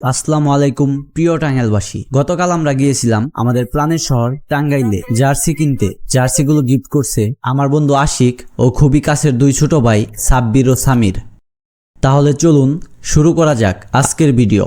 আসসালামু আলাইকুম, প্রিয় টাঙ্গাইলবাসী। গতকাল আমরা গিয়েছিলাম আমাদের প্রাণের শহর টাঙ্গাইলে, জার্সি কিনতে। জার্সিগুলো গিফট করছে আমার বন্ধু আশিক ও খুবই কাছের দুই ছোট ভাই সাব্বির ও সামির। তাহলে চলুন শুরু করা যাক আজকের ভিডিও।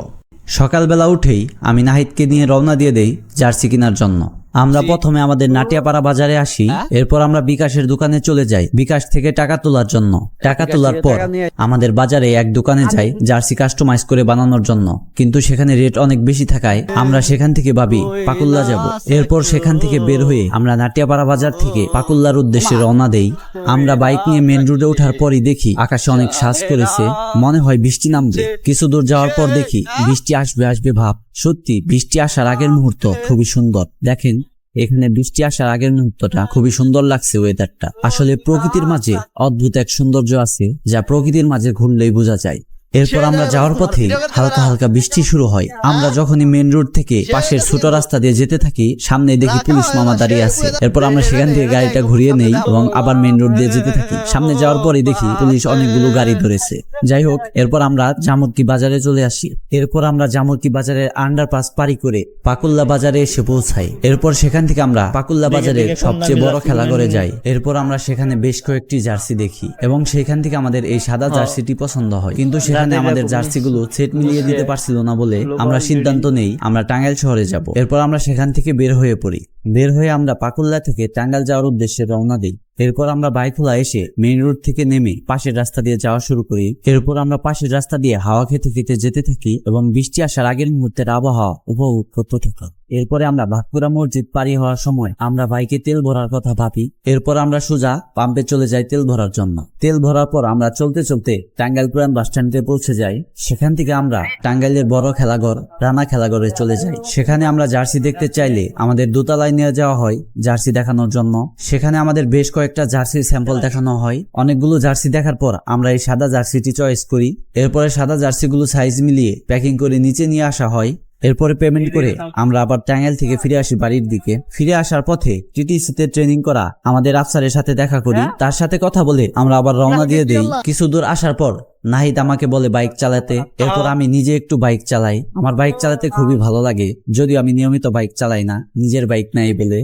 সকালবেলা উঠেই আমি নাহিদকে নিয়ে রওনা দিয়ে দেই জার্সি কেনার জন্য। আমরা প্রথমে আমাদের নাটিয়াপাড়া বাজারে আসি এরপর আমরা বিকাশের দোকানে চলে যাই। বিকাশ থেকে টাকা তোলার জন্য। টাকা তোলার পর আমাদের বাজারে এক দোকানে যাই জার্সি কাস্টমাইজ করে বানানোর জন্য। কিন্তু সেখানে রেট অনেক বেশি থাকায় আমরা সেখান থেকে ভাবি পাকুল্লা যাব। এরপর সেখান থেকে বের হয়ে আমরা নাটিয়াপাড়া বাজার থেকে পাকুল্লার উদ্দেশ্যে রওনা দেই। আমরা বাইক নিয়ে মেন রোডে ওঠার পরই দেখি আকাশে অনেক শ্বাস করেছে। মনে হয় বৃষ্টি নামবে। কিছু দূর যাওয়ার পর দেখি বৃষ্টি আসবে আসবে ভাব। সত্যি বৃষ্টি আসার আগের মুহূর্ত খুবই সুন্দর। দেখেন এখানে বৃষ্টি আসার আগের মুহূর্তটা খুবই সুন্দর লাগছে ওয়েদারটা আসলে প্রকৃতির মাঝে অদ্ভুত এক সৌন্দর্য আছে, যা প্রকৃতির মাঝে ঘুরলেই বোঝা যায়। এরপর আমরা যাওয়ার পথে হালকা হালকা বৃষ্টি শুরু হয়। আমরা যখনই মেন রোড থেকে পাশের ছোট রাস্তা দিয়ে যেতে থাকি সামনে দেখি পুলিশ মামা দাঁড়িয়ে আছে। এরপর আমরা সেখান থেকে গাড়িটা ঘুরিয়ে নেই এবং আবার মেন রোড দিয়ে যেতে থাকি। সামনে যাওয়ার পরে দেখি পুলিশ অনেকগুলো গাড়ি ধরেছে। যাই হোক এরপর আমরা জামুরকি বাজারে চলে আসি। এরপর আমরা জামুরকি বাজারের আন্ডারপাস পারি করে পাকুল্লা বাজারে এসে পৌঁছাই। এরপর সেখান থেকে আমরা পাকুল্লা বাজারের সবচেয়ে বড় খেলাঘরে যাই। এরপর আমরা সেখানে বেশ কয়েকটি জার্সি দেখি এবং সেখান থেকে আমাদের এই সাদা জার্সিটি পছন্দ হয়। কিন্তু সেখানে আমাদের জার্সিগুলো সেট মিলিয়ে দিতে পারছিল না বলে আমরা সিদ্ধান্ত নেই আমরা টাঙ্গাইল শহরে যাব। এরপর আমরা সেখান থেকে বের হয়ে পড়ি। বের হয়ে আমরা পাকুল্লা থেকে টাঙ্গাইল যাওয়ার উদ্দেশ্যে রওনা দিই। এরপর আমরা বাইকুলা এসে মেইন রোড থেকে নেমে পাশের রাস্তা দিয়ে যাওয়া শুরু করি। এরপর আমরা পাশের রাস্তা দিয়ে হাওয়া খেতে খেতে যেতে থাকি এবং বৃষ্টি আসার আগের মুহূর্তের আবহাওয়া উপভোগ করতে থাকি। এরপরে আমরা ভাতপুরা মসজিদ পারি হওয়ার সময় আমরা বাইকে তেল ভরার কথা ভাবি। এরপর আমরা সোজা পাম্পে চলে যাই তেল ভরার জন্য। তেল ভরার পর আমরা চলতে চলতে টাঙ্গাইল পুরান বাস স্ট্যান্ডে পৌঁছে যাই। সেখান থেকে আমরা টাঙ্গাইলের বড় খেলাঘর, রানা খেলাঘরে চলে যাই। সেখানে আমরা জার্সি দেখতে চাইলে আমাদের দোতলায় নিয়ে যাওয়া হয় জার্সি দেখানোর জন্য। সেখানে আমাদের বেশ কয়েকটা জার্সি স্যাম্পল দেখানো হয়। অনেকগুলো জার্সি দেখার পর আমরা এই সাদা জার্সিটি চয়েস করি। এরপরে সাদা জার্সিগুলো সাইজ মিলিয়ে প্যাকিং করে নিচে নিয়ে আসা হয়। এরপরে পেমেন্ট করে আমরা আবার টাঙ্গাইল থেকে ফিরে আসি বাড়ির দিকে। ফিরে আসার পথে টিটিসিতে ট্রেনিং করা আমাদের আফসারের সাথে দেখা করি তার সাথে কথা বলে আমরা আবার রওনা দিয়ে দেই। কিছু দূর আসার পর নাহিদ আমাকে বলে বাইক চালাতে। এরপর আমি নিজে একটু বাইক চালাই। আমার বাইক চালাতে খুবই ভালো লাগে যদিও আমি নিয়মিত বাইক চালাই না নিজের বাইক নাই বলে।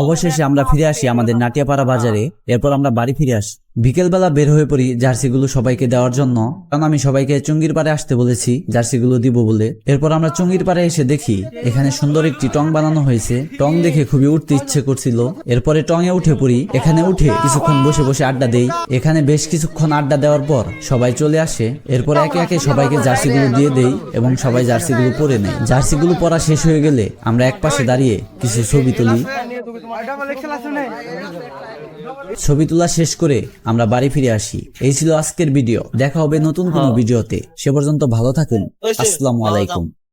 অবশেষে আমরা ফিরে আসি আমাদের নাটিয়াপাড়া বাজারে। এরপর আমরা বাড়ি ফিরে আসি। বিকেলবেলা বের হয়ে পড়ি জার্সিগুলো সবাইকে দেওয়ার জন্য। কারণ আমি সবাইকে চুঙ্গির পাড়ে আসতে বলেছি, জার্সিগুলো দিব বলে। এরপর আমরা চুঙ্গির পাড়ে এসে দেখি, এখানে সুন্দর একটি টং বানানো হয়েছে। টং দেখে খুবই উঠতে ইচ্ছে করছিল। এরপরে টঙে উঠে পড়ি। এখানে উঠে কিছুক্ষণ বসে বসে আড্ডা দেই। এখানে বেশ কিছুক্ষণ আড্ডা দেওয়ার পর সবাই চলে আসে। এরপর একে একে সবাইকে জার্সিগুলো দিয়ে দেই এবং সবাই জার্সিগুলো পরে নেয়। জার্সিগুলো পরা শেষ হয়ে গেলে আমরা এক পাশে দাঁড়িয়ে কিছু ছবি তুলি। ছবি তোলা শেষ করে আমরা বাড়ি ফিরে আসি। এই ছিল আজকের ভিডিও। দেখা হবে নতুন কোনো ভিডিওতে। সে পর্যন্ত ভালো থাকুন। আসসালামু আলাইকুম।